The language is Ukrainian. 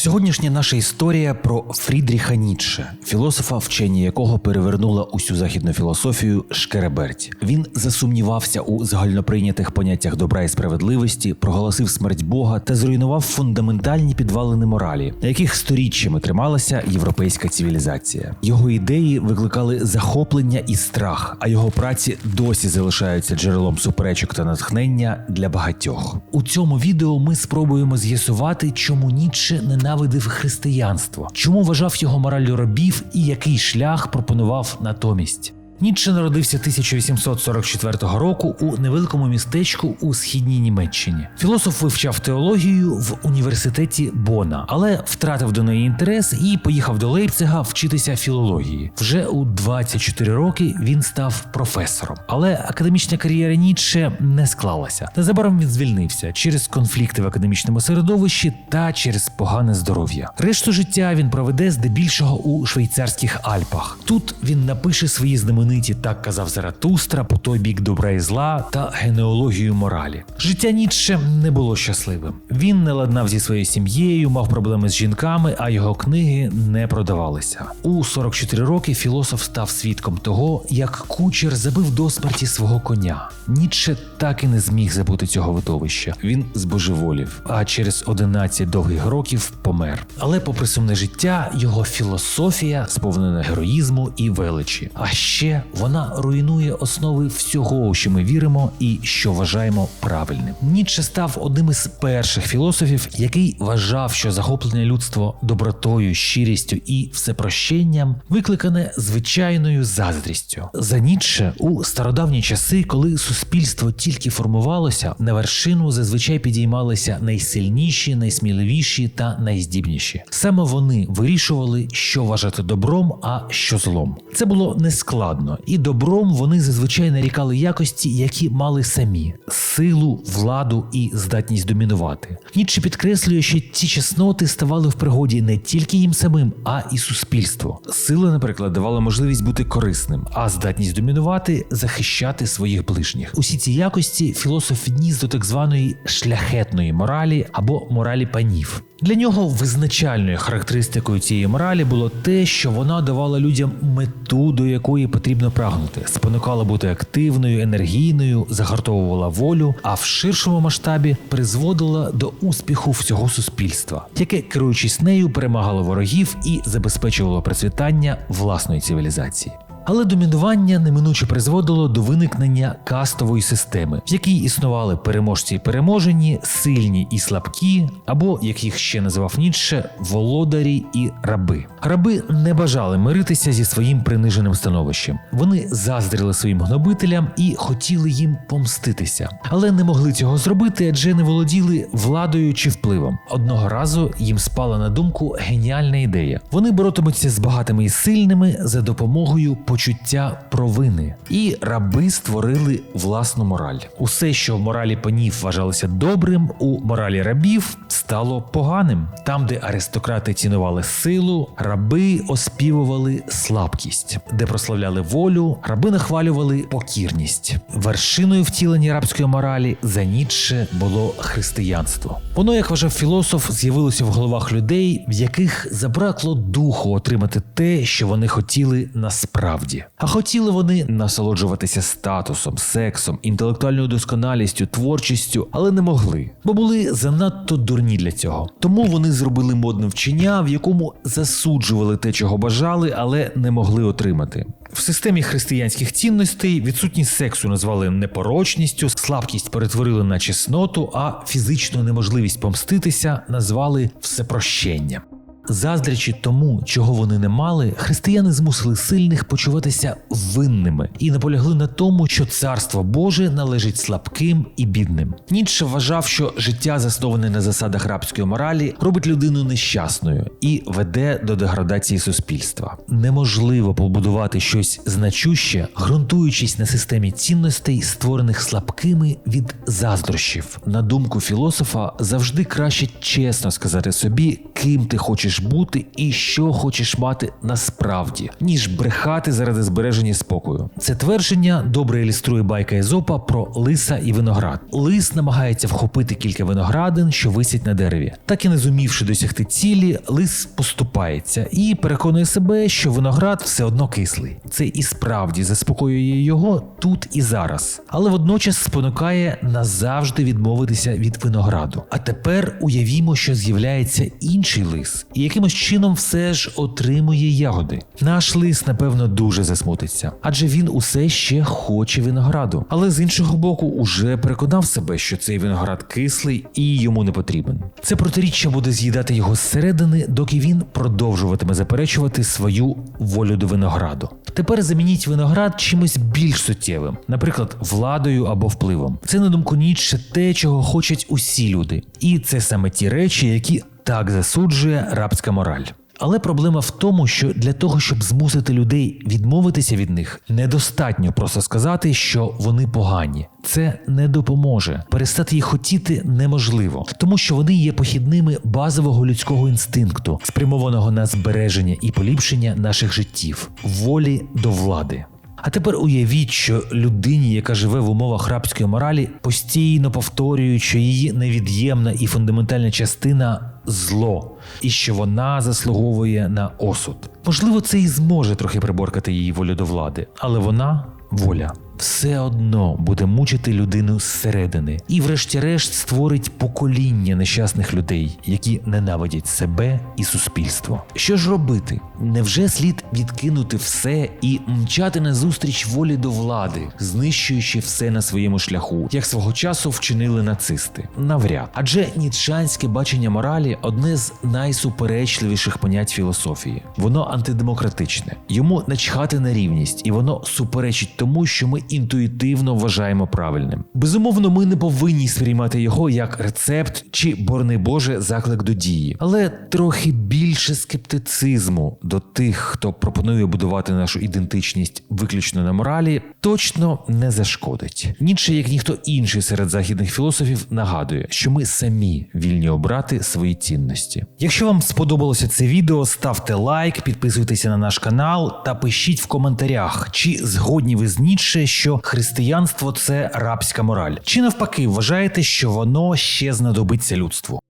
Сьогоднішня наша історія про Фрідріха Ніцше, філософа, вчення якого перевернула усю західну філософію Шкереберть. Він засумнівався у загальноприйнятих поняттях добра і справедливості, проголосив смерть Бога та зруйнував фундаментальні підвалини моралі, на яких сторіччями трималася європейська цивілізація. Його ідеї викликали захоплення і страх, а його праці досі залишаються джерелом суперечок та натхнення для багатьох. У цьому відео ми спробуємо з'ясувати, чому Ніцше ненавидив християнство, чому вважав його мораллю рабів і який шлях пропонував натомість. Ніцше народився 1844 року у невеликому містечку у східній Німеччині. Філософ вивчав теологію в університеті Бона, але втратив до неї інтерес і поїхав до Лейпцига вчитися філології. Вже у 24 роки він став професором. Але академічна кар'єра Ніцше не склалася. Незабаром він звільнився через конфлікти в академічному середовищі та через погане здоров'я. Решту життя він проведе здебільшого у швейцарських Альпах. Тут він напише свої знамениті так казав Заратустра, по той бік добра і зла та генеалогію моралі. Життя Ніцше не було щасливим. Він не ладнав зі своєю сім'єю, мав проблеми з жінками, а його книги не продавалися. У 44 роки філософ став свідком того, як кучер забив до смерті свого коня. Ніцше так і не зміг забути цього видовища. Він збожеволів, а через 11 довгих років помер. Але, попри сумне життя, його філософія сповнена героїзму і величі. А ще вона руйнує основи всього, у що ми віримо і що вважаємо правильним. Ніцше став одним із перших філософів, який вважав, що захоплення людство добротою, щирістю і всепрощенням викликане звичайною заздрістю. За Ніцше у стародавні часи, коли суспільство тільки формувалося, на вершину зазвичай підіймалися найсильніші, найсміливіші та найздібніші. Саме вони вирішували, що вважати добром, а що злом. Це було нескладно, і добром вони зазвичай нарікали якості, які мали самі силу, владу і здатність домінувати. Ніцше підкреслює, що ці чесноти ставали в пригоді не тільки їм самим, а і суспільству. Сила, наприклад, давала можливість бути корисним, а здатність домінувати захищати своїх ближніх. Усі ці якості філософ відніс до так званої шляхетної моралі або моралі панів. Для нього визначальною характеристикою цієї моралі було те, що вона давала людям мету, до якої потрібно прагнути, спонукала бути активною, енергійною, загартовувала волю, а в ширшому масштабі призводила до успіху всього суспільства, яке, керуючись нею, перемагало ворогів і забезпечувало процвітання власної цивілізації. Але домінування неминуче призводило до виникнення кастової системи, в якій існували переможці і переможені, сильні і слабкі, або як їх ще називав Ніцше, володарі і раби. Раби не бажали миритися зі своїм приниженим становищем. Вони заздрили своїм гнобителям і хотіли їм помститися, але не могли цього зробити, адже не володіли владою чи впливом. Одного разу їм спала на думку геніальна ідея. Вони боротимуться з багатими і сильними за допомогою почуття провини, і раби створили власну мораль. Усе, що в моралі панів вважалося добрим, у моралі рабів стало поганим. Там, де аристократи цінували силу, раби оспівували слабкість, де прославляли волю, раби нахвалювали покірність. Вершиною втілення рабської моралі за Ніцше було християнство. Воно, як вважав філософ, з'явилося в головах людей, в яких забракло духу отримати те, що вони хотіли насправді. А хотіли вони насолоджуватися статусом, сексом, інтелектуальною досконалістю, творчістю, але не могли, бо були занадто дурні для цього. Тому вони зробили модне вчення, в якому засуджували те, чого бажали, але не могли отримати. В системі християнських цінностей відсутність сексу назвали непорочністю, слабкість перетворили на чесноту, а фізичну неможливість помститися назвали всепрощенням. Заздрячи тому, чого вони не мали, християни змусили сильних почуватися винними і наполягли на тому, що царство Боже належить слабким і бідним. Ніцше вважав, що життя, засноване на засадах рабської моралі, робить людину нещасною і веде до деградації суспільства. Неможливо побудувати щось значуще, ґрунтуючись на системі цінностей, створених слабкими від заздрощів. На думку філософа, завжди краще чесно сказати собі, ким ти хочеш хочеш бути і що хочеш мати насправді, ніж брехати заради збереження спокою. Це твердження добре ілюструє байка Езопа про лиса і виноград. Лис намагається вхопити кілька виноградин, що висять на дереві. Так і не зумівши досягти цілі, лис поступається і переконує себе, що виноград все одно кислий. Це і справді заспокоює його тут і зараз, але водночас спонукає назавжди відмовитися від винограду. А тепер уявімо, що з'являється інший лис, і якимось чином все ж отримує ягоди. Наш лис, напевно, дуже засмутиться, адже він усе ще хоче винограду. Але з іншого боку, уже переконав себе, що цей виноград кислий і йому не потрібен. Це протиріччя буде з'їдати його зсередини, доки він продовжуватиме заперечувати свою волю до винограду. Тепер замініть виноград чимось більш суттєвим, наприклад, владою або впливом. Це на думку Ніцше те, чого хочуть усі люди, і це саме ті речі, які так засуджує рабська мораль. Але проблема в тому, що для того, щоб змусити людей відмовитися від них, недостатньо просто сказати, що вони погані. Це не допоможе. Перестати їх хотіти неможливо, тому що вони є похідними базового людського інстинкту, спрямованого на збереження і поліпшення наших життів, волі до влади. А тепер уявіть, що людині, яка живе в умовах рабської моралі, постійно повторюють, що її невід'ємна і фундаментальна частина зло, і що вона заслуговує на осуд. Можливо, це і зможе трохи приборкати її волю до влади, але вона воля. Все одно буде мучити людину зсередини і, врешті-решт, створить покоління нещасних людей, які ненавидять себе і суспільство. Що ж робити? Невже слід відкинути все і мчати назустріч волі до влади, знищуючи все на своєму шляху, як свого часу вчинили нацисти? Навряд. Адже ніцшанське бачення моралі одне з найсуперечливіших понять філософії. Воно антидемократичне, йому начхати на рівність, і воно суперечить тому, що ми інтуїтивно вважаємо правильним. Безумовно, ми не повинні сприймати його як рецепт чи, борони Боже, заклик до дії, але трохи більше скептицизму до тих, хто пропонує будувати нашу ідентичність виключно на моралі, точно не зашкодить. Ніцше, як ніхто інший серед західних філософів, нагадує, що ми самі вільні обрати свої цінності. Якщо вам сподобалося це відео, ставте лайк, підписуйтеся на наш канал та пишіть в коментарях, чи згодні ви з Ніцше, що християнство це рабська мораль, чи навпаки вважаєте, що воно ще знадобиться людству.